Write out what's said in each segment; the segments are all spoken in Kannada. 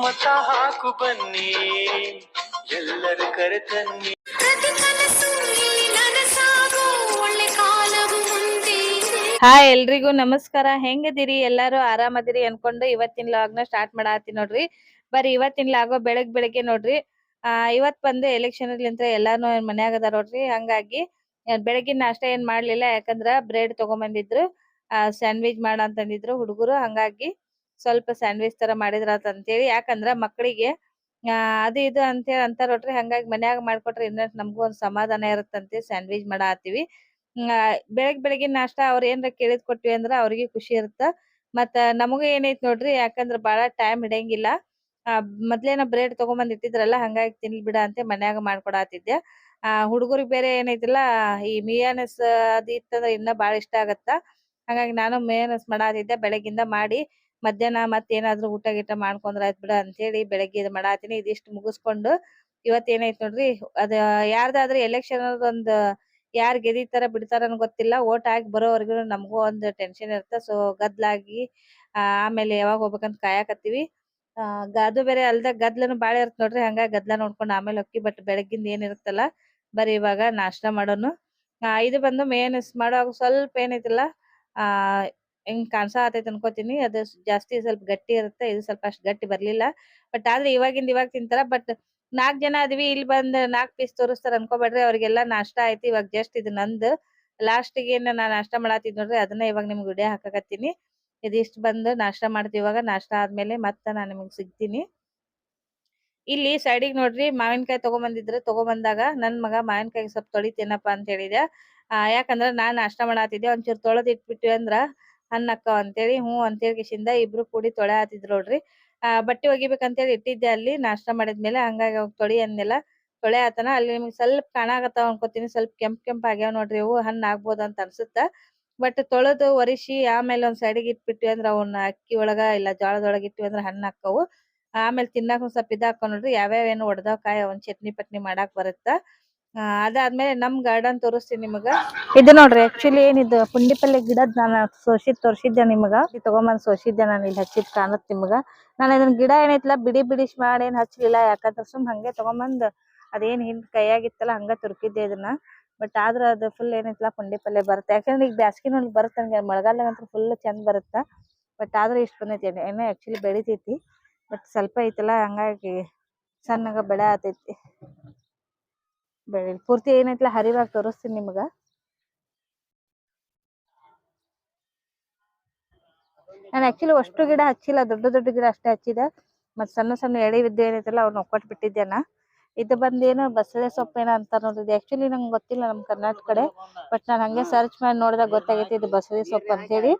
ಮತ ಹಾಕು ಬನ್ನಿ. ಎಲ್ಲರೂ ಕರೆತನ್ನಿ. ಪ್ರತಿ ಕನಸು ಇಲ್ಲಿ ನನಸಾಗೋ. ಒಳ್ಳೆ ಕಾಲವು ಮುಂದೆ ಹಾಯ್ ಎಲ್ರಿಗೂ ನಮಸ್ಕಾರ. ಹೆಂಗದಿರಿ ಎಲ್ಲಾರು ಆರಾಮದಿರಿ ಅನ್ಕೊಂಡು ಇವತ್ತಿನ ಲಾಗ್ನ ಸ್ಟಾರ್ಟ್ ಮಾಡಾತಿ ನೋಡ್ರಿ. ಬರೀ ಇವತ್ತಿನ ಲಾಗೋ ಬೆಳಗ್ ಬೆಳಗ್ಗೆ ನೋಡ್ರಿ. ಆ ಇವತ್ ಬಂದು ಎಲೆಕ್ಷನ್ ಎಲ್ಲಾನು ಮನ್ಯಾಗ ಅದಾರ ನೋಡ್ರಿ? ಹಂಗಾಗಿ ಬೆಳಗಿನ ನಾಷ್ಟ ಏನ್ ಮಾಡ್ಲಿಲ್ಲ ಯಾಕಂದ್ರ ಬ್ರೆಡ್ ತಗೊಂಬಂದಿದ್ರು. ಆ ಸ್ಯಾಂಡ್ವಿಚ್ ಮಾಡ ಅಂತಂದಿದ್ರು ಹುಡುಗರು. ಹಂಗಾಗಿ ಸ್ವಲ್ಪ ಸ್ಯಾಂಡ್ವಿಚ್ ತರ ಮಾಡಿದ್ರ ಅಂತೇಳಿ. ಯಾಕಂದ್ರ ಮಕ್ಕಳಿಗೆ ಅದು ಇದು ಅಂತೇಳಿ ಅಂತಾರ ನೋಡ್ರಿ ಹಂಗಾಗಿ ಮನ್ಯಾಗ ಮಾಡ್ಕೊಟ್ರೆ ಇನ್ನ ನಮಗೂ ಒಂದ್ ಸಮಾಧಾನ ಇರುತ್ತಂತೆ ಸ್ಯಾಂಡ್ವಿಚ್ ಮಾಡಾತೀವಿ ಬೆಳಗ್ ಬೆಳಗಿನ ನಾಷ್ಟ ಅವ್ರ ಏನ್ರ ಕೇಳಿದ್ ಕೊಟ್ವಿ ಅಂದ್ರ ಅವ್ರಿಗೆ ಖುಷಿ ಇರುತ್ತ. ಮತ್ತ ನಮಗೂ ಏನೈತಿ ನೋಡ್ರಿ, ಯಾಕಂದ್ರ ಬಾಳ ಟೈಮ್ ಹಿಡಿಯಂಗಿಲ್ಲ ಆ, ಮೊದ್ಲೇನ ಬ್ರೆಡ್ ತಗೊಂಬಂದ್ ಇಟ್ಟಿದ್ರಲ್ಲ, ಹಂಗಾಗಿ ತಿನ್ಲಿ ಬಿಡ ಅಂತ ಮನ್ಯಾಗ ಮಾಡ್ಕೊಡಾತಿದ್ದೆ. ಆ, ಹುಡುಗರಿಗೆ ಬೇರೆ ಏನೈತಿಲ್ಲ, ಈ ಮಿಯಾನಸ್ ಅದ್ ಇತ್ತಂದ್ರ ಇನ್ನ ಬಾಳ ಇಷ್ಟ ಆಗತ್ತ. ಹಂಗಾಗಿ ನಾನು ಮಿಯಾನಸ್ ಮಾಡಾತಿದ್ದೆ, ಬೆಳಗಿಂದ ಮಾಡಿ. ಮಧ್ಯಾಹ್ನ ಮತ್ತೇನಾದ್ರೂ ಊಟ ಗೀಟ ಮಾಡ್ಕೊಂಡ್ರ ಆಯ್ತ್ ಬಿಡ ಅಂತ ಹೇಳಿ ಬೆಳಗ್ಗೆ ಇದ್ ಮಾಡಾತೀನಿ ಇದಿಷ್ಟು ಮುಗಿಸ್ಕೊಂಡು ಇವತ್ ಏನೈತ್ ನೋಡ್ರಿ ಅದ ಯಾರ್ದಾದ್ರೂ ಎಲೆಕ್ಷನ್ ಒಂದ್ ಯಾರ್ ಗೆದಿತಾರ ಬಿಡ್ತಾರ ಗೊತ್ತಿಲ್ಲ ಓಟ್ ಹಾಕಿ ಬರೋವರ್ಗು ನಮಗೂ ಒಂದ್ ಟೆನ್ಷನ್ ಇರುತ್ತೆ ಸೊ ಗದ್ಲಾಗಿ ಆಮೇಲೆ ಯಾವಾಗ ಹೋಗ್ಬೇಕಂತ ಕಾಯಕತ್ತೀವಿ. ಆ ಅದು ಬೇರೆ ಅಲ್ದ ಗದ್ಲನು ಬಾಳ ಇರತ್ ನೋಡ್ರಿ ಹಂಗ ಗದ್ಲ ನೋಡ್ಕೊಂಡ್ ಆಮೇಲೆ ಹೊಕ್ಕಿ ಬಟ್ ಬೆಳಗ್ಗಿಂದ ಏನ್ ಇರುತ್ತಲ್ಲ ಬರೀ ಇವಾಗ ನಾಷ್ಟಾ ಮಾಡೋನು. ಆ, ಇದು ಬಂದು ಮೇನ್ ಮಾಡುವಾಗ ಸ್ವಲ್ಪ ಏನೈತಿಲ್ಲ ಆ ಹೆಂಗ್ ಕಾಣ್ಸಾ ಆತೈತಿ ಅನ್ಕೋತೀನಿ ಅದು ಜಾಸ್ತಿ ಸ್ವಲ್ಪ ಗಟ್ಟಿ ಇರುತ್ತೆ, ಇದು ಸ್ವಲ್ಪ ಅಷ್ಟ್ ಗಟ್ಟಿ ಬರ್ಲಿಲ್ಲ. ಬಟ್ ಆದ್ರೆ ಇವಾಗಿಂದ ಇವಾಗ ತಿಂತಾರ. ಬಟ್ ನಾಕ್ ಜನ ಅದ್ವಿ ಇಲ್ಲಿ ಬಂದ್ ನಾಕ್ ಪೀಸ್ ತೋರಿಸ್ತಾರ ಅನ್ಕೋಬೇಡ್ರಿ. ಅವ್ರಿಗೆಲ್ಲಾ ನಾಷ್ಟ ಆಯ್ತು ಇವಾಗ ಜಸ್ಟ್ ಇದು ನಂದು. ಲಾಸ್ಟ್ಗೆ ನಾ ನಾಷ್ಟ ಮಾಡಾತಿದ್ ನೋಡ್ರಿ, ಅದನ್ನ ಇವಾಗ ನಿಮ್ಗೆ ವಿಡಿಯೋ ಹಾಕಕತ್ತೀನಿ. ಇದಿಷ್ಟು ಬಂದು ನಾಷ್ಟ ಮಾಡ್ತೀವಿ ಇವಾಗ. ನಾಷ್ಟ ಆದ್ಮೇಲೆ ಮತ್ತ ನಾನು ನಿಮಗ್ ಸಿಗ್ತೀನಿ. ಇಲ್ಲಿ ಸೈಡಿಗೆ ನೋಡ್ರಿ, ಮಾವಿನಕಾಯಿ ತಗೊಂಬಂದಿದ್ರು. ತಗೊಂಬಂದಾಗ ನನ್ ಮಗ ಮಾವಿನಕಾಯಿ ಸ್ವಲ್ಪ ತೊಳಿತೇನಪ್ಪ ಅಂತ ಹೇಳಿದೆ ಆ, ಯಾಕಂದ್ರ ನಾನ್ ನಾಷ್ಟ ಮಾಡಾತಿದ್ದೆ. ಒಂಚೂರ್ ತೊಳೆದ್ ಇಟ್ಬಿಟ್ವಿ ಅಂದ್ರ ಅಂತ ಅಂತೇಳಿ, ಹ್ಞೂ ಅಂತೇಳಿ ಕಿಶಿಂದ ಇಬ್ರು ಕೂಡಿ ತೊಳೆ ಹಾತಿದ್ರು ನೋಡ್ರಿ. ಆ, ಬಟ್ಟೆ ಒಗಿಬೇಕಂತೇಳಿ ಇಟ್ಟಿದ್ದೆ ಅಲ್ಲಿ, ನಾಷ್ಟ ಮಾಡಿದ್ಮೇಲೆ ಹಂಗಾಗಿ ಅವ್ ತೊಳಿ ಅಂದ್ನೆಲ್ಲ ತೊಳೆ ಆತನ, ಅಲ್ಲಿ ನಿಮ್ಗೆ ಸ್ವಲ್ಪ ಕಾಣಾಕತ್ತಾವ ಅನ್ಕೋತೀನಿ, ಸ್ವಲ್ಪ ಕೆಂಪ್ ಕೆಂಪ್ ಆಗ್ಯಾವ ನೋಡ್ರಿ ಇವು ಹಣ್ಣು ಆಗ್ಬೋದು ಅಂತ ಅನ್ಸುತ್ತ. ಬಟ್ ತೊಳೆದು ಒರಿಸಿ, ಆಮೇಲೆ ಒಂದ್ ಸೈಡಿಗೆ ಇಟ್ಬಿಟ್ವಿ ಅಂದ್ರ ಅವನ್ನ ಅಕ್ಕಿ ಒಳಗ ಇಲ್ಲ ಜೋಳದೊಳಗ ಇಟ್ವಿ ಅಂದ್ರ ಹಣ್ಣು ಹಾಕವು. ಆಮೇಲೆ ತಿನ್ನಾಕ ಸ್ವಲ್ಪ ಇದಾಕವ್ ನೋಡ್ರಿ, ಯಾವ್ಯಾವ ಏನು ಒಡ್ದಾವ್ ಕಾಯಿ ಅವನ್ ಚಟ್ನಿ ಪಟ್ನಿ ಮಾಡಾಕ್ ಬರುತ್ತ. ಅದಾದ್ಮೇಲೆ ನಮ್ ಗಾರ್ಡನ್ ತೋರಿಸ್ತೀನಿ ನಿಮಗ. ಇದು ನೋಡ್ರಿ ಆಕ್ಚುಲಿ ಏನಿದು ಪುಂಡಿ ಪಲ್ಲೆ ಗಿಡದ್ ನಾನು ಸೋಸಿದ್ ತೋರ್ಸಿದ್ದೆ ನಿಮಗ. ತಗೊಂಬಂದ್ ಸೋಸಿದ್ದೆ ನಾನು ಇಲ್ಲಿ ಹಚ್ಚಿದ್ ಕಾಣತ್ ನಿಮಗ. ನಾನು ಇದನ್ನ ಗಿಡ ಏನೈತಿಲ್ಲ ಬಿಡಿ ಬಿಡಿಸ್ ಮಾಡಿ ಏನ್ ಹಚ್ಲಿಲ್ಲ, ಯಾಕಂದ್ರ ಸುಮ್ ಹಂಗೆ ತಗೊಂಬಂದ್ ಅದೇನ್ ಹಿಂದ್ ಕೈಯಾಗಿತ್ತಲ್ಲ, ಹಂಗ ತುರ್ಕಿದ್ದೆ ಇದನ್ನ. ಬಟ್ ಆದ್ರ ಅದು ಫುಲ್ ಏನೈತಿಲ್ಲ ಪುಂಡಿ ಪಲ್ಲೆ ಬರುತ್ತೆ. ಯಾಕಂದ್ರೆ ಈಗ ಬ್ಯಾಸ್ಗಿನೊಳಗ್ ಬರುತ್ತೆ ಮಳೆಗಾಲ ಅಂತೂ ಫುಲ್ ಚಂದ ಬರುತ್ತ. ಬಟ್ ಆದ್ರೆ ಇಷ್ಟ ಬಂದೈತಿ ಏನೋ ಆಕ್ಚುಲಿ ಬೆಳಿತೈತಿ. ಬಟ್ ಸ್ವಲ್ಪ ಐತಲ್ಲ, ಹಂಗಾಗಿ ಸಣ್ಣಗ ಬೆಳೆ ಆತೈತಿ. ಬೆಳಿ ಪೂರ್ತಿ ಏನೈತ್ಲ ಹರಿವಾಗ ತೋರಿಸ್ತೀನಿ ನಿಮಗ. ನಾನು ಆಕ್ಚುಲಿ ಅಷ್ಟು ಗಿಡ ಹಚ್ಚಿಲ್ಲ, ದೊಡ್ಡ ದೊಡ್ಡ ಗಿಡ ಅಷ್ಟೇ ಹಚ್ಚಿದೆ. ಮತ್ ಸಣ್ಣ ಸಣ್ಣ ಎಳೆ ವಿದ್ಯೆ ಏನೈತಲ್ಲ ಅವ್ನ ಒಕ್ಕಟ್ ಬಿಟ್ಟಿದ್ದೇನ. ಇದು ಬಂದೇನು ಬಸಳೆ ಸೊಪ್ಪೇನ ಅಂತ ನೋಡಿದ್ದೆ ಆಕ್ಚುಲಿ ನಂಗೆ ಗೊತ್ತಿಲ್ಲ ನಮ್ ಕರ್ನಾಟಕ ಕಡೆ ಬಟ್ ನಾನು ಹಂಗೆ ಸರ್ಚ್ ಮಾಡಿ ನೋಡಿದಾಗ ಗೊತ್ತಾಗೈತಿ ಇದು ಬಸಳೆ ಸೊಪ್ಪು ಅಂತ ಹೇಳಿ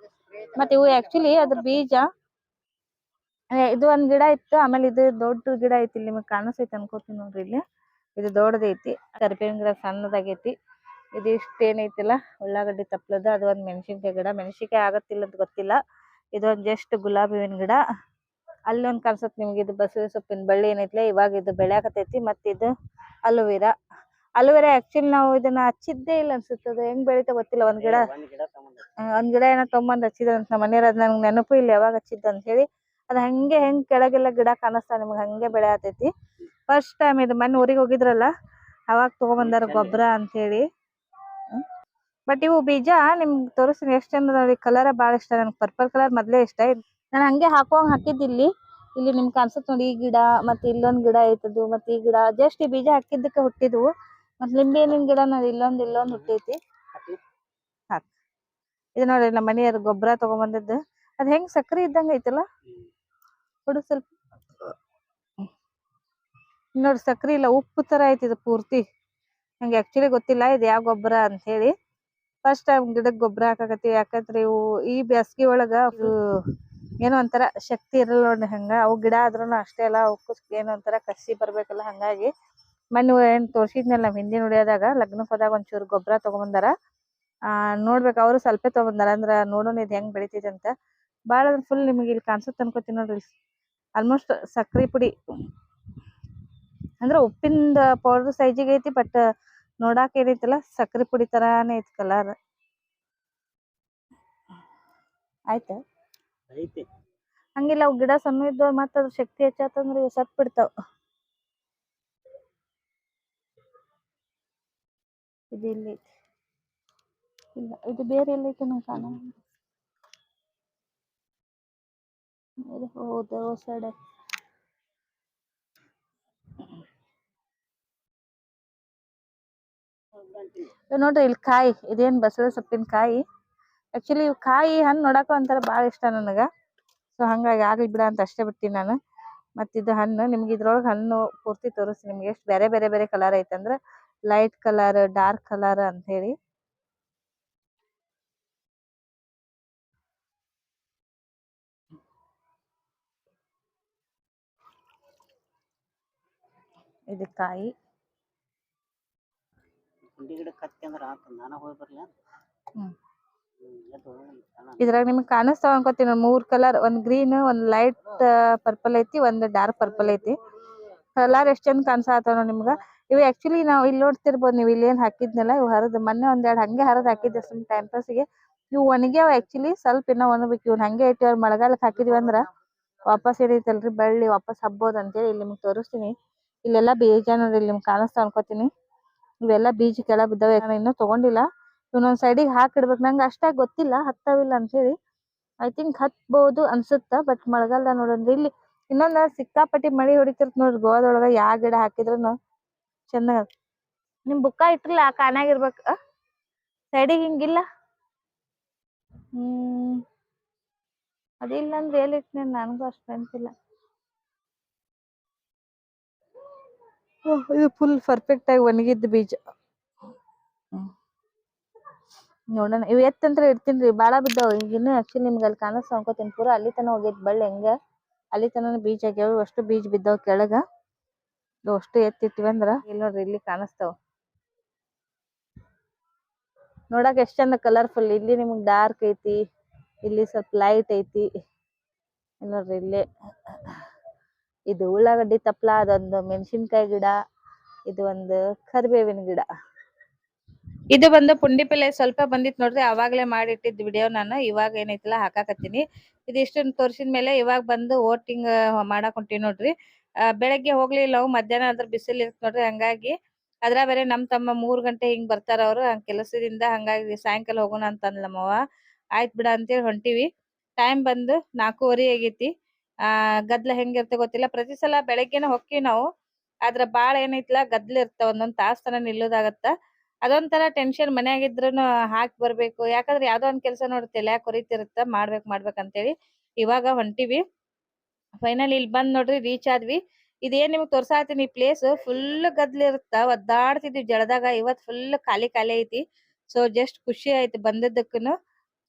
ಮತ್ತೆ ಇವು ಆಕ್ಚುಲಿ ಅದ್ರ ಬೀಜ ಇದು ಒಂದ್ ಗಿಡ ಇತ್ತು, ಆಮೇಲೆ ಇದು ದೊಡ್ಡ ಗಿಡ ಐತಿ ಇಲ್ಲಿ ನಿಮಗ್ ಕಾಣಿಸ್ತೈತಿ ಅನ್ಕೋತೀನಿ ನೋಡ್ರಿ ಇಲ್ಲಿ. ಇದು ದೊಡ್ಡದೈತಿ, ಕರಿಬೇವಿನ ಗಿಡ ಸಣ್ಣದಾಗೈತಿ. ಇದು ಇಷ್ಟ ಏನೈತಿಲ್ಲ ಉಳ್ಳಾಗಡ್ಡಿ ತಪ್ಪಲದ ಅದು ಒಂದ್ ಮೆಣಸಿನ್ಕಾಯಿ ಗಿಡ. ಮೆಣಸಿನ್ಕಾಯಿ ಆಗತ್ತಿಲ್ಲ ಅಂತ ಗೊತ್ತಿಲ್ಲ, ಇದು ಒಂದ್ ಜಸ್ಟ್ ಗುಲಾಬಿ ಹೂವಿನ ಗಿಡ. ಅಲ್ಲಿ ಒಂದು ಕಾಣಿಸತ್ ನಿಮ್ಗೆ ಇದು ಬಸಳೆ ಸೊಪ್ಪಿನ ಬಳ್ಳಿ ಏನೈತಿಲ್ಲ ಇವಾಗ ಇದು ಬೆಳ್ಯಾಕತೈತಿ ಮತ್ತೆ ಇದು ಅಲೋವೆರಾ. ಅಲೋವೆರಾ ಆಕ್ಚುಲಿ ನಾವು ಇದನ್ನ ಹಚ್ಚಿದ್ದೇ ಇಲ್ಲ ಅನ್ಸುತ್ತೆ, ಅದು ಹೆಂಗ್ ಬೆಳಿತಾ ಗೊತ್ತಿಲ್ಲ. ಒಂದ್ ಗಿಡ ಒಂದ್ ಗಿಡ ಏನೋ ತೊಗೊಂಬಂದ್ ಹಚ್ಚಿದ ಅಂತ ನಮ್ಮ ಮನೆಯವ್ರ ಅದ್ ನಂಗೆ ನೆನಪು ಇಲ್ಲ ಯಾವಾಗ ಹಚ್ಚಿದ್ದ ಅಂತ ಹೇಳಿ, ಅದ್ ಹಂಗೆ ಹೆಂಗ್ ಕೆಳಗೆಲ್ಲ ಗಿಡ ಕಾಣಿಸ್ತಾವೆ ನಿಮ್ಗೆ ಹಂಗೆ ಬೆಳೆ ಆತೈತಿ ಫಸ್ಟ್ ಟೈಮ್ ಇದು ಮೊನ್ನೆ ಊರಿಗೆ ಹೋಗಿದ್ರಲ್ಲ ಅವಾಗ ತಗೊಂಬಂದಾರ ಗೊಬ್ಬರ ಅಂತ ಹೇಳಿ ಬಟ್ ಇವು ಬೀಜ ನಿಮ್ಗೆ ತೋರಿಸ್ತೀನಿ ಎಷ್ಟ್ ಚಂದ ನೋಡಿ ಕಲರ್ ಬಹಳ ಇಷ್ಟ ನನಗೆ. ಪರ್ಪಲ್ ಕಲರ್ ಮೊದಲೇ ಇಷ್ಟ ನಾನು ಹಂಗೆ ಹಾಕೋಂಗ್ ಹಾಕಿದ್ದಿಲ್ಲಿ ಇಲ್ಲಿ. ಇಲ್ಲಿ ನಿಮ್ಗೆ ಕಾಣಿಸುತ್ತೆ ನೋಡಿ ಈ ಗಿಡ ಮತ್ತೆ ಇಲ್ಲೊಂದು ಗಿಡ ಐತದು ಮತ್ತೆ ಈ ಗಿಡ ಜಸ್ಟ್ ಈ ಬೀಜ ಹಾಕಿದ್ದಕ್ಕೆ ಹುಟ್ಟಿದ್ವು. ಮತ್ತೆ ನಿಂಬೆ ಹಣ್ಣಿನ ಗಿಡ ನೋಡಿ ಇಲ್ಲೊಂದು ಇಲ್ಲೊಂದು ಹುಟ್ಟೈತಿ. ಹಾಕ್. ಇದು ನೋಡಿ ನಮ್ಮ ಮನೆಯವ್ರ ಗೊಬ್ಬರ ತಗೊಂಬಂದದ್ದು. ಅದು ಹೆಂಗ್ ಸಕ್ಕರೆ ಇದ್ದಂಗೆ ಐತಲ್ಲ? ಕೊಡು ಸ್ವಲ್ಪ ನೋಡಿ ಸಕ್ರಿ ಇಲ್ಲ, ಉಪ್ಪು ತರ ಐತಿ ಇದು ಪೂರ್ತಿ. ನಂಗೆ ಆಕ್ಚುಲಿ ಗೊತ್ತಿಲ್ಲ ಇದು ಯಾವ ಗೊಬ್ಬರ ಅಂತ ಹೇಳಿ. ಫಸ್ಟ್ ಟೈಮ್ ಗಿಡಕ್ಕೆ ಗೊಬ್ಬರ ಹಾಕಾಕತ್ತೀವಿ, ಯಾಕಂದ್ರೆ ಇವು ಈ ಬ್ಯಾಸ್ಗಿ ಒಳಗ ಏನೋ ಒಂಥರ ಶಕ್ತಿ ಇರಲ್ಲ ನೋಡಿ ಹಂಗ. ಅವು ಗಿಡ ಆದ್ರೂನು ಅಷ್ಟೇ ಅಲ್ಲ ಅವಕ್ಕೂ ಏನೋ ಒಂಥರ ಕಸಿ ಬರ್ಬೇಕಲ್ಲ ಹಂಗಾಗಿ. ಮೊನ್ನೆ ಏನ್ ತೋರ್ಸಿದ್ನಲ್ಲ ನಮ್ಮ ಹಿಂದಿನ ಉಳಿಯೋದಾಗ ಲಗ್ನಕ್ಕೆ ಹೋದಾಗ ಒಂಚೂರು ಗೊಬ್ಬರ ತಗೊಂಬಂದಾರ. ಆ, ನೋಡ್ಬೇಕು ಅವರು ಸ್ವಲ್ಪ ತಗೊಂಬಂದಾರ, ಅಂದ್ರ ನೋಡೋಣ ಇದು ಹೆಂಗ್ ಬೆಳಿತಿದೆ ಅಂತ. ಭಾಳ ಫುಲ್ ನಿಮಗೆ ಇಲ್ಲಿ ಕಾಣಿಸುತ್ತೆ ಅನ್ಕೋತೀನಿ ನೋಡ್ರಿ. ಆಲ್ಮೋಸ್ಟ್ ಸಕ್ರಿ ಪುಡಿ ಅಂದ್ರ ಉಪ್ಪಿಂದ ಪೌಡರ್ ಸೈಜಿಗೆ ಐತಿ ಬಟ್ ನೋಡಾಕ ಏನೈತಲ್ಲ ಸಕ್ಕರೆ ಪುಡಿ ತರಾನೇ ಐತಿ ಕಲರ್ ಆಯ್ತಾ? ಹಂಗಿಲ್ಲ ಅವು ಗಿಡ ಸಣ್ಣ ಇದ್ವು ಮತ್ತ ಅದ್ರ ಶಕ್ತಿ ಹೆಚ್ಚಾತಂದ್ರ ಇವು ಸತ್ ಬಿಡ್ತಾವ. ಇದು ಇಲ್ಲಿ. ಇಲ್ಲ ಇದು ಬೇರೆ ಎಲ್ಲೈತಿ ನಂಗೆ ಕಾಣ ಹೌದು ಸೈಡ್ ನೋಡ್ರಿ ಇಲ್ಲಿ ಕಾಯಿ, ಇದೇನ್ ಬಸಳೆ ಸೊಪ್ಪಿನ ಕಾಯಿ. ಆಕ್ಚುಲಿ ಇವ್ ಕಾಯಿ ಹಣ್ಣು ನೋಡಾಕ ಒಂಥರ ಬಾಳ ಇಷ್ಟ ನನಗ. ಸೊ ಹಂಗಾಗಿ ಆಗ್ಲಿ ಬಿಡ ಅಂತ ಅಷ್ಟೇ ಬಿಟ್ಟಿನಿ ನಾನು. ಮತ್ತಿದು ಹಣ್ಣು, ನಿಮ್ಗೆ ಇದ್ರೊಳಗೆ ಹಣ್ಣು ಪೂರ್ತಿ ತೋರಿಸಿ ನಿಮ್ಗೆ ಎಷ್ಟು ಬೇರೆ ಬೇರೆ ಬೇರೆ ಕಲರ್ ಐತಂದ್ರ ಲೈಟ್ ಕಲರ್ ಡಾರ್ಕ್ ಕಲರ್ ಅಂತ ಹೇಳಿ. ಇದು ಕಾಯಿ. ಅಂದ್ರ ಆತ ನಾನ ಹೋಗಿ ಬರ್ಲ ಹ್ಮ್. ಇದ್ರಾಗ ನಿಮ್ಗೆ ಕಾಣಿಸ್ತಾವ ಅನ್ಕೋತೀನಿ ಮೂರ್ ಕಲರ್ ಒಂದ್ ಗ್ರೀನ್ ಒಂದ್ ಲೈಟ್ ಪರ್ಪಲ್ ಐತಿ ಒಂದ್ ಡಾರ್ಕ್ ಪರ್ಪಲ್ ಐತಿ. ಕಲರ್ ಎಷ್ಟ್ ಚಂದ ಕಾಣಿಸಾತಾವ ನಿಮ್ಗ. ಇವ್ ಆಕ್ಚುಲಿ ನಾವ್ ಇಲ್ಲಿ ನೋಡ್ತಿರ್ಬೋದು ನೀವ್ ಇಲ್ಲಿ ಏನ್ ಹಾಕಿದ್ನಲ್ಲ ಇವ್ ಹರದ್ ಮೊನ್ನೆ ಒಂದೆರಡ್ ಹಂಗೆ ಹರದ್ ಹಾಕಿದ್ದೆ ಸುಮ್ ಟೈಮ್ಗೆ. ಇವು ಒಣಗ್ಯಾವ ಆಕ್ಚುಲಿ ಸ್ವಲ್ಪ ಇನ್ನ ಒಣಬೇಕು ಇವ್ನ ಹಂಗೆ ಇಟ್ಟಿವ್ ಮಳೆಗಾಲಕ್ ಹಾಕಿದ್ವಿ ಅಂದ್ರ ವಾಪಸ್ ಏನೈತಲ್ರಿ ಬಳ್ಳಿ ವಾಪಸ್ ಹಬ್ಬೋದ್ ಅಂತೇಳಿ ಇಲ್ಲಿ ನಿಮ್ಗೆ ತೋರಿಸ್ತೀನಿ. ಇಲ್ಲೆಲ್ಲಾ ಬೇಜಾನ್ ನೋಡ್ರಿ ಇಲ್ಲಿ ನಿಮ್ಗೆ ಕಾಣಿಸ್ತಾವ ಅನ್ಕೋತೀನಿ. ಇವೆಲ್ಲ ಬೀಜ ಕೆಳ ಬಿದ್ದಾವೆ. ನಾನು ಇನ್ನೂ ತಗೊಂಡಿಲ್ಲ. ಇನ್ನೊಂದ್ ಸೈಡಿಗೆ ಹಾಕಿಡ್ಬೇಕು. ನಂಗೆ ಅಷ್ಟಾಗಿ ಗೊತ್ತಿಲ್ಲ. ಹತ್ತಾವಿಲ್ಲ ಅಂತ ಹೇಳಿ ಐ ಥಿಂಕ್ ಹತ್ಬಹುದು ಅನ್ಸುತ್ತ ಬಟ್ ಮಳೆಗಾಲದಾಗ ನೋಡೋದ್ರಿ ಇಲ್ಲಿ ಇನ್ನೊಂದ ಸಿಕ್ಕಾಪಟ್ಟಿ ಮಳಿ ಹೊಡಿತಿರ್ತ ನೋಡ್ರಿ ಗೋವಾದೊಳಗ. ಯಾ ಗಿಡ ಹಾಕಿದ್ರುನು ಚಂದ ನಿಮ್ ಬುಕ್ಕ ಇಟ್ರಲ್ಲ, ಆ ಕಾನ್ಯಾಗ ಇರ್ಬೇಕ. ಸೈಡಿಗೆ ಹಿಂಗಿಲ್ಲ. ಹ್ಮ್. ಅದಿಲ್ಲ ಅಂದ್ರೆ ಎಲ್ಲಿ ಇಟ್ನಿ ನನಗೂ ಅಷ್ಟು ನೆನಪಿಲ್ಲ. ಇದು ಫುಲ್ ಪರ್ಫೆಕ್ಟ್ ಆಗಿ ಒಣಗಿದ್ದ ಬೀಜ. ನೋಡೋಣ, ಇವ್ ಎತ್ತಂತ್ರ ರೀ, ಬಾಳ ಬಿದ್ದಾವ. ಈಗಿನ ಆಕ್ಚುಲಿ ನಿಮ್ಗೆ ಅಲ್ಲಿ ಕಾಣಿಸ್ತಾವ ಅನ್ಕೋತೀನಿ ಪೂರ ಅಲ್ಲಿ ತನ ಹೋಗೈತ್ ಬಳ್ಳಿ ಹೆಂಗ? ಅಲ್ಲಿ ತನ ಬೀಜ ಆಗ್ಯಾವ, ಅಷ್ಟು ಬೀಜ ಬಿದ್ದಾವ ಕೆಳಗ. ಅಷ್ಟು ಎತ್ತಿಟ್ಟಿವಿ ಅಂದ್ರ ಇಲ್ಲಿ ನೋಡ್ರಿ, ಇಲ್ಲಿ ಕಾಣಿಸ್ತಾವ. ನೋಡಕ್ ಎಷ್ಟ್ ಚಂದ ಕಲರ್ಫುಲ್ ಇಲ್ಲಿ ನಿಮ್ಗ್ ಡಾರ್ಕ್ ಐತಿ, ಇಲ್ಲಿ ಸ್ವಲ್ಪ ಲೈಟ್ ಐತಿ. ನೋಡ್ರಿ, ಇಲ್ಲೇ. ಇದು ಉಳ್ಳಾಗಡ್ಡಿ ತಪ್ಲ, ಅದೊಂದು ಮೆಣಸಿನ್ಕಾಯಿ ಗಿಡ, ಇದು ಒಂದು ಕರಿಬೇವಿನ ಗಿಡ. ಇದು ಬಂದು ಪುಂಡಿ ಪಲ್ಲೆ ಸ್ವಲ್ಪ ಬಂದಿತ್ತು ನೋಡ್ರಿ, ಅವಾಗ್ಲೇ ಮಾಡಿಟ್ಟಿದ್ ವಿಡಿಯೋ ನಾನು, ಇವಾಗ ಏನೈತಿಲ್ಲ, ಹಾಕಾಕತ್ತೀನಿ. ಇದಿಷ್ಟನ್ನ ತೋರಿಸಿದ ಮೇಲೆ ಇವಾಗ ಬಂದು ವೋಟಿಂಗ್ ಮಾಡಕ್ ಹೊಂಟೀನಿ ನೋಡ್ರಿ. ಬೆಳಗ್ಗೆ ಹೋಗ್ಲಿಲ್ಲ ಅವ್ ಮಧ್ಯಾಹ್ನ ಅದ್ರ ಬಿಸಿಲು ಇರ್ತ ನೋಡ್ರಿ, ಹಂಗಾಗಿ ಅದ್ರ ಬೇರೆ ನಮ್ ತಮ್ಮ ಮೂರ್ ಗಂಟೆ ಹಿಂಗ್ ಬರ್ತಾರ ಅವ್ರು, ಹಂಗ್ ಕೆಲಸದಿಂದ ಹಂಗಾಗಿ ಸಾಯಂಕಾಲ ಹೋಗೋಣ ಅಂತ ಅಂದ್ಲ ನಮ್ಮವ್ವ. ಆಯ್ತ್ ಬಿಡ ಅಂತೇಳಿ ಹೊಂಟಿವಿ. ಟೈಮ್ ಬಂದು ನಾಲ್ಕೂವರೆ ಆಗೈತಿ. ಆ, ಗದ್ಲ ಹೆಂಗಿರ್ತೆ ಗೊತ್ತಿಲ್ಲ. ಪ್ರತಿ ಸಲ ಬೆಳಗ್ಗೆನ ಹೊಕ್ಕಿ ನಾವು. ಆದ್ರೆ ಬಾಳ ಏನೈತಿಲ್ಲ ಗದ್ಲ ಇರ್ತಾವ, ಒಂದೊಂದ್ ತಾಸ್ ತನ ನಿಲ್ಲೋದಾಗತ್ತ. ಅದೊಂಥರ ಟೆನ್ಷನ್ ಮನ್ಯಾಗಿದ್ರುನು ಹಾಕಿ ಬರ್ಬೇಕು. ಯಾಕಂದ್ರೆ ಯಾವ್ದೋ ಒಂದ್ ಕೆಲ್ಸ ನೋಡಿ ಯಾಕೆ ಕೊರಿತಿರುತ್ತ, ಮಾಡ್ಬೇಕು, ಮಾಡ್ಬೇಕ್ ಅಂತೇಳಿ ಇವಾಗ ಹೊಂಟಿವಿ. ಫೈನಲ್ ಇಲ್ಲಿ ಬಂದ್ ನೋಡ್ರಿ ರೀಚ್ ಆದ್ವಿ. ಇದೇನ್ ನಿಮ್ಗೆ ತೋರ್ಸಾತೀನಿ ಈ ಪ್ಲೇಸ್ ಫುಲ್ ಗದ್ಲ ಇರುತ್ತ? ಒದ್ದಾಡ್ತಿದ್ವಿ ಜಳದಾಗ ಇವತ್ ಫುಲ್ ಖಾಲಿ ಖಾಲಿ ಐತಿ. ಸೊ ಜಸ್ಟ್ ಖುಷಿ ಆಯ್ತು ಬಂದಿದ್ದಕ್ಕೂನು.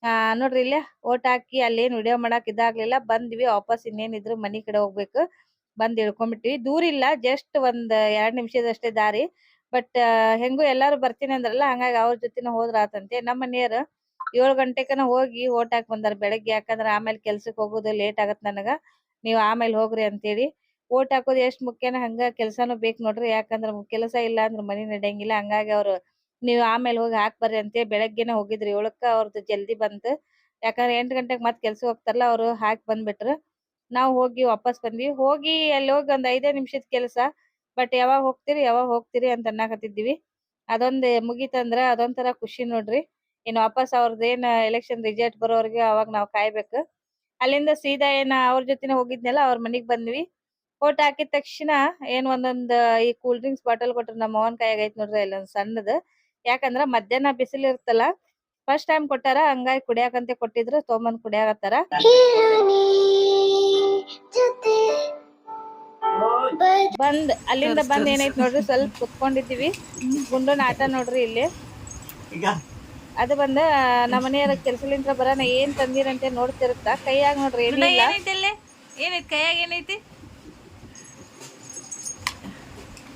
ಆ, ನೋಡ್ರಿ ಇಲ್ಲೇ ಓಟ್ ಹಾಕಿ ಅಲ್ಲೇನ್ ವಿಡಿಯೋ ಮಾಡಕ್ ಇದಾಗ್ಲಿಲ್ಲ. ಬಂದ್ವಿ, ವಾಪಸ್ ಇನ್ನೇನಿದ್ರು ಮನಿ ಕಡೆ ಹೋಗ್ಬೇಕು. ಬಂದ್ ಇಳ್ಕೊಂಡ್ಬಿಟ್ವಿ ದೂರ ಇಲ್ಲ ಜಸ್ಟ್ ಒಂದ್ ಎರಡ್ ನಿಮಿಷದಷ್ಟೇ ದಾರಿ. ಬಟ್ ಹೆಂಗು ಎಲ್ಲಾರು ಬರ್ತೀನಿ ಅಂದ್ರಲ್ಲ, ಹಂಗಾಗಿ ಅವ್ರ ಜೊತೆನ ಹೋದ್ರ ಆತಂತೆ. ನಮ್ಮ ಮನೆಯವ್ರು ಏಳು ಗಂಟೆಕನ ಹೋಗಿ ಓಟ್ ಹಾಕಿ ಬಂದಾರ ಬೆಳಗ್ಗೆ. ಯಾಕಂದ್ರ ಆಮೇಲೆ ಕೆಲ್ಸಕ್ ಹೋಗೋದು ಲೇಟ್ ಆಗತ್ ನನಗ. ನೀವ್ ಆಮೇಲೆ ಹೋಗ್ರಿ ಅಂತೇಳಿ. ಓಟ್ ಹಾಕೋದು ಎಷ್ಟ್ ಮುಖ್ಯನ ಹಂಗ ಕೆಲ್ಸಾನು ಬೇಕ್ ನೋಡ್ರಿ. ಯಾಕಂದ್ರ ಕೆಲಸ ಇಲ್ಲ ಅಂದ್ರ ಮನಿ ನಡೆಯಂಗಿಲ್ಲ. ಹಂಗಾಗಿ ಅವ್ರು ನೀವ್ ಆಮೇಲೆ ಹೋಗಿ ಹಾಕ್ ಬರ್ರಿ ಅಂತೇಳಿ ಬೆಳಗ್ಗೆನೆ ಹೋಗಿದ್ರಿ. ಏಳಕ್ಕೆ ಅವ್ರದ್ದು ಜಲ್ದಿ ಬಂತು ಯಾಕಂದ್ರೆ ಎಂಟ್ ಗಂಟೆಗೆ ಮತ್ತೆ ಕೆಲಸ ಹೋಗ್ತಾರಲ್ಲ ಅವ್ರು ಹಾಕಿ ಬಂದ್ಬಿಟ್ರು. ನಾವ್ ಹೋಗಿ ವಾಪಸ್ ಬಂದ್ವಿ. ಹೋಗಿ ಅಲ್ಲಿ ಹೋಗಿ ಒಂದ್ ಐದೇ ನಿಮಿಷದ ಕೆಲಸ. ಬಟ್ ಯಾವಾಗ ಹೋಗ್ತೀರಿ ಯಾವಾಗ ಹೋಗ್ತೀರಿ ಅಂತ ಅನ್ನಕತ್ತಿದ್ವಿ ಅದೊಂದ್ ಮುಗೀತಂದ್ರ ಅದೊಂಥರ ಖುಷಿ ನೋಡ್ರಿ. ಇನ್ ವಾಪಸ್ ಅವ್ರದ್ ಏನ್ ಎಲೆಕ್ಷನ್ ರಿಸಲ್ಟ್ ಬರೋವರ್ಗೆ ಅವಾಗ ನಾವ್ ಕಾಯ್ಬೇಕು. ಅಲ್ಲಿಂದ ಸೀದಾ ಏನ ಅವ್ರ ಜೊತೆನೆ ಹೋಗಿದ್ನಲ್ಲ, ಅವ್ರ ಮನಿಗ್ ಬಂದ್ವಿ. ಓಟ್ ಹಾಕಿದ ತಕ್ಷಣ ಏನ್ ಒಂದೊಂದ್ ಈ ಕೂಲ್ ಡ್ರಿಂಕ್ಸ್ ಬಾಟಲ್ ಕೊಟ್ರು ನಮ್ಮ ಅವ್ವನ್ ಕೈಯಾಗ ಐತ್ ನೋಡ್ರಿ ಅಲ್ಲೊಂದ್ ಸಣ್ಣದ್. ಯಾಕಂದ್ರ ಮಧ್ಯಾಹ್ನ ಬಿಸಿಲು ಇರ್ತಲ್ಲ ಫಸ್ಟ್ ಟೈಮ್ ಕೊಟ್ಟಾರ ಹಂಗಾಗಿ ಕುಡಿಯಾಕಂತ ಕೊಟ್ಟಿದ್ರು ತೊಗೊಂಬಂದ್ ಕುಡಿಯಾಕತ್ತಾರ ಬಂದ್ ಅಲ್ಲಿಂದ ಬಂದ್ ಏನೈತ್ ನೋಡ್ರಿ ಸ್ವಲ್ಪ ಕುತ್ಕೊಂಡಿದೀವಿ ಗುಂಡನ್ ಆಟ ನೋಡ್ರಿ ಇಲ್ಲಿ. ಈಗ? ಅದು ಬಂದ ನಮ್ಮ ಕೆಲ್ಸಲಿಂದ ಕೆಲ್ಸಲಿಂತ್ರ ಬರೋಣ ಏನ್ ತಂದಿರಂತೆ ನೋಡ್ತಿರುತ್ತ? ಕೈಯಾಗ ನೋಡ್ರಿ ಏನಿಲ್ಲ ಏನೈತಿ ಕೈಯಾಗ ಏನೈತಿ?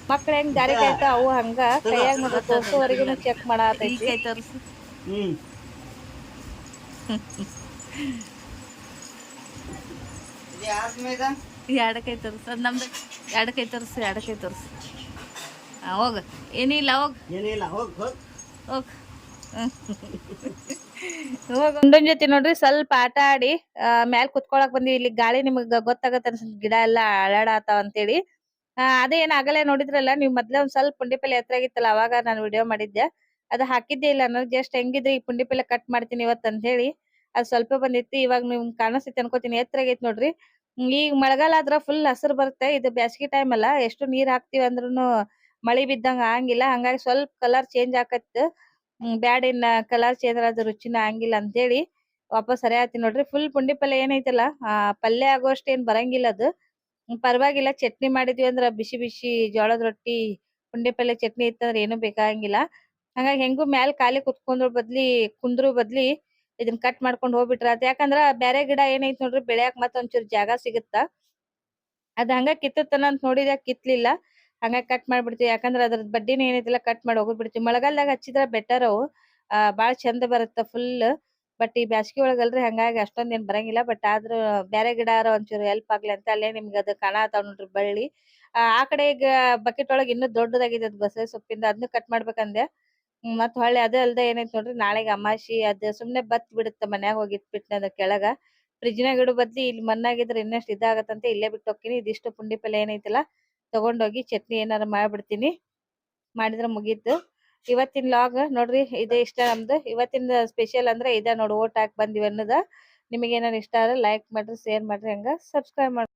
ಮಕ್ಳ ಹೆಂಗ್ ದಾರಿ ಕಾಯ್ತ ಅವು ಹಂಗ ಕೈಯಾಗ ತೋರ್ಸೋವರೆಗೂ ಚೆಕ್ ಈ ಮಾಡತೈತಿ ಕೈ ತೋರ್ಸು. ಹ್ಮ್. ಎರಡು ಕೈ ತೋರ್ಸು ಅದ್ ನಮ್ದು. ಎರಡು ಕೈ ತೋರ್ಸು ಎರಡು ಕೈ ತೋರ್ಸು. ಹಾ ಹೋಗ. ಏನಿಲ್ಲ ಹೋಗ್. ಏನಿಲ್ಲ ಹೋಗ್ ಹೋಗ್. ಗುಂಡನ್ ಜೊತೆ ನೋಡ್ರಿ ಸ್ವಲ್ಪ ಆಟ ಆಡಿ ಆ, ಮ್ಯಾಲ್ ಕುತ್ಕೊಳಕ್ ಬಂದಿವಿ. ಇಲ್ಲಿ ಗಾಳಿ ನಿಮಗ್ ಗೊತ್ತಾಗತ್ತ ಅನ್ಸುತ್ತೆ. ಗಿಡ ಎಲ್ಲಾ ಅಳಾಡತಾವ ಅಂತೇಳಿ. ಆ, ಅದೇ ಏನ್ ಆಗಲೇ ನೋಡಿದ್ರಲ್ಲ ನೀವ್ ಮೊದ್ಲೇ ಒಂದ್ ಸ್ವಲ್ಪ ಪುಂಡಿಪಲ್ಲೆ ಎತ್ತರ ಆಗಿತ್ತಲ್ಲ ಅವಾಗ ನಾನು ವಿಡಿಯೋ ಮಾಡಿದ್ದೆ. ಅದ್ ಹಾಕಿದ್ದೆ ಇಲ್ಲ ನಾನು ಜಸ್ಟ್ ಹೆಂಗಿದ್ರೆ ಈ ಪುಂಡಿಪಲ್ಲೆ ಕಟ್ ಮಾಡ್ತೀನಿ ಇವತ್ ಅಂತ ಹೇಳಿ ಅದ್ ಸ್ವಲ್ಪ ಬಂದಿತ್ತು ಇವಾಗ ನಿಮ್ ಕಾಣಿಸ್ತೈತಿ ಅನ್ಕೋತೀನಿ ಎತ್ತರ ಆಗೈತಿ ನೋಡ್ರಿ. ಈಗ ಮಳೆಗಾಲ ಆದ್ರ ಫುಲ್ ಹಸಿರು ಬರುತ್ತೆ ಇದು ಬ್ಯಾಸಗಿ ಟೈಮ್ ಅಲ್ಲ ಎಷ್ಟು ನೀರ್ ಹಾಕ್ತಿವಿ ಅಂದ್ರೂನು ಮಳಿ ಬಿದ್ದಂಗ ಆಗಂಗಿಲ್ಲ ಹಂಗಾಗಿ ಸ್ವಲ್ಪ ಕಲರ್ ಚೇಂಜ್ ಆಕತ್ ಬ್ಯಾಡ ಇನ್ನ ಕಲರ್ ಚೇಂಜ್ ಆದ್ರ ರುಚಿನ ಆಗಂಗಿಲ್ಲ ಅಂತೇಳಿ ವಾಪಸ್ ಸರಿ ಆಯ್ತಿ ನೋಡ್ರಿ. ಫುಲ್ ಪುಂಡಿ ಪಲ್ಯ ಏನೈತಲ್ಲ ಆ ಪಲ್ಯ ಆಗೋಷ್ಟು ಏನ್ ಬರಂಗಿಲ್ಲ ಅದು. ಪರವಾಗಿಲ್ಲ. ಚಟ್ನಿ ಮಾಡಿದ್ವಿ ಅಂದ್ರ ಬಿಸಿ ಬಿಸಿ ಜೋಳದ ರೊಟ್ಟಿ ಪುಂಡಿ ಪಲ್ಯ ಚಟ್ನಿ ಇತ್ತಂದ್ರ ಏನು ಬೇಕಾಗಂಗಿಲ್ಲ. ಹಂಗಾಗಿ ಹೆಂಗು ಮ್ಯಾಲ್ ಖಾಲಿ ಕುತ್ಕೊಂಡ್ರ ಬದ್ಲಿ, ಕುಂದ್ರು ಬದ್ಲಿ ಇದನ್ನ ಕಟ್ ಮಾಡ್ಕೊಂಡ್ ಹೋಗ್ಬಿಟ್ರ ಆತ್. ಯಾಕಂದ್ರ ಬ್ಯಾರೆ ಗಿಡ ಏನೈತ್ ನೋಡ್ರಿ, ಬೆಳ್ಯಾಕ್ ಮತ್ತ ಒಂಚೂರ್ ಜಾಗ ಸಿಗುತ್ತ. ಅದ್ ಹಂಗ ಕಿತ್ತತನ ಅಂತ ನೋಡಿದ, ಕಿತ್ಲಿಲ್ಲ. ಹಂಗ ಕಟ್ ಮಾಡ್ಬಿಡ್ತೀವಿ. ಯಾಕಂದ್ರ ಅದ್ರದ್ ಬಡ್ಡಿನ ಏನೈತಿಲ್ಲ ಕಟ್ ಮಾಡಿ ಹೋಗ್ಬಿಡ್ತೀವಿ. ಬಿಡ್ತೀವಿ ಮಳೆಗಾಲದಾಗ ಹಚ್ಚಿದ್ರ ಬೆಟರ್ ಅವು. ಆ, ಬಾಳ ಚಂದ ಬರುತ್ತ ಫುಲ್ ಬಟ್ ಈ ಬ್ಯಾಸಗಿ ಒಳಗಲ್ರಿ ಹಂಗಾಗಿ ಅಷ್ಟೊಂದ್ ಏನ್ ಬರಂಗಿಲ್ಲ. ಬಟ್ ಆದ್ರೂ ಬ್ಯಾರೆ ಗಿಡ ಒಂಚೂರು ಹೆಲ್ಪ್ ಆಗ್ಲಿ ಅಂತ ಅಲ್ಲೇ ನಿಮ್ಗೆ ಅದು ಕಾಣತಾವ್ ನೋಡ್ರಿ ಬಳ್ಳಿ. ಆ ಕಡೆ ಈಗ ಬಕೆಟ್ ಒಳಗ್ ಇನ್ನೂ ದೊಡ್ಡದಾಗಿದೆ ಅದ್ ಬಸಳೆ ಸೊಪ್ಪಿಂದ ಅದನ್ನು ಕಟ್ ಮಾಡ್ಬೇಕಂದೆ. ಮತ್ ಹೊಳ್ಳಿ ಅದೇ ಅಲ್ದೆ ಏನೈತ್ ನೋಡ್ರಿ ನಾಳೆಗ್ ಅಮಾಶಿ ಅದ್ ಸುಮ್ನೆ ಬತ್ ಬಿಡುತ್ತ ಮನ್ಯಾಗ ಹೋಗಿ ಇಟ್ಬಿಟ್ನ ಅದ ಕೆಳಗ ಫ್ರಿಜ್ನಾಗ ಇಡೋ ಬದ್ಲಿ ಇಲ್ಲಿ ಮಣ್ಣಾಗಿದ್ರೆ ಇನ್ನಷ್ಟು ಇದಾಗತ್ತಂತ ಇಲ್ಲೇ ಬಿಟ್ಟು ಹೋಗ್ತೀನಿ. ಇದಿಷ್ಟು ಪುಂಡಿ ಪಲ್ಯ ಏನೈತಲ್ಲ ತಗೊಂಡೋಗಿ ಚಟ್ನಿ ಏನಾರ ಮಾಡ್ಬಿಡ್ತೀನಿ. ಮಾಡಿದ್ರ ಮುಗೀತು. ಇವತ್ತಿನ ಲಾಗ್ ನೋಡ್ರಿ ಇದೇ ಇಷ್ಟ ನಮ್ದು. ಇವತ್ತಿನ ಸ್ಪೆಷಲ್ ಅಂದ್ರೆ ಇದ ನೋಡಿ, ಓಟ್ ಹಾಕ್ ಬಂದಿವಿ ಅನ್ನೋದ. ನಿಮಗೇನಾರ ಇಷ್ಟ ಆದ್ರೆ ಲೈಕ್ ಮಾಡ್ರಿ ಶೇರ್ ಮಾಡ್ರಿ ಹಂಗ. ಸಬ್ಸ್ಕ್ರೈಬ್ ಮಾಡ್ರಿ